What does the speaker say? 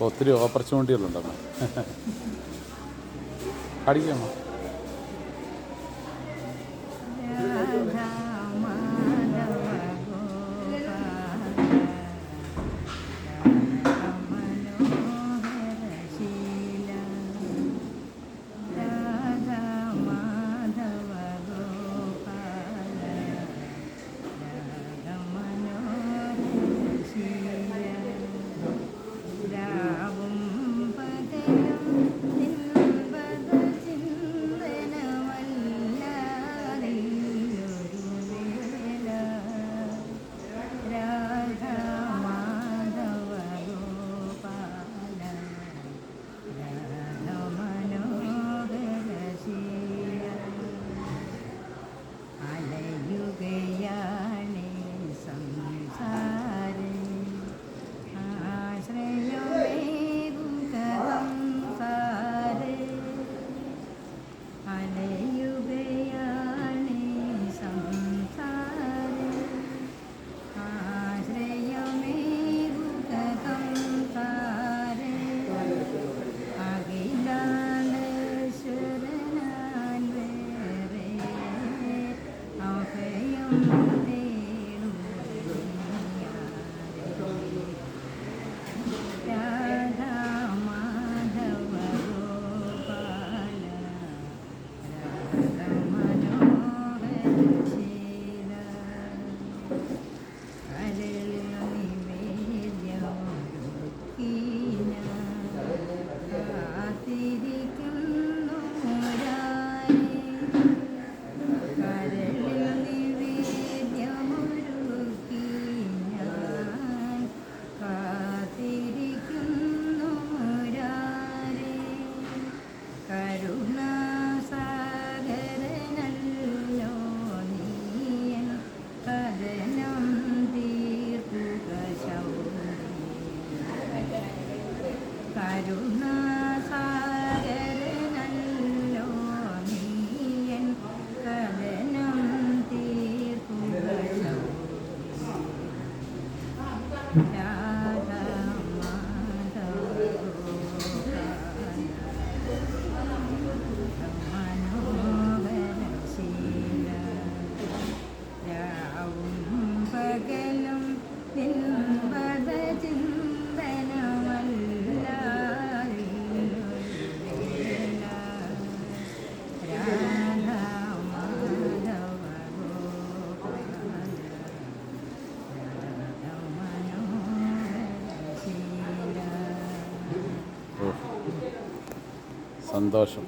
ഒത്തിരി ഓപ്പർച്യൂണിറ്റികളുണ്ടെന്ന് അടിക്കാമോ കരുണാസാഗരനല്ലോ നീയൻ കഥനം തീർക്കുകളോ മനോഹരശീല രാവും പകലും നിന്ന സന്തോഷം.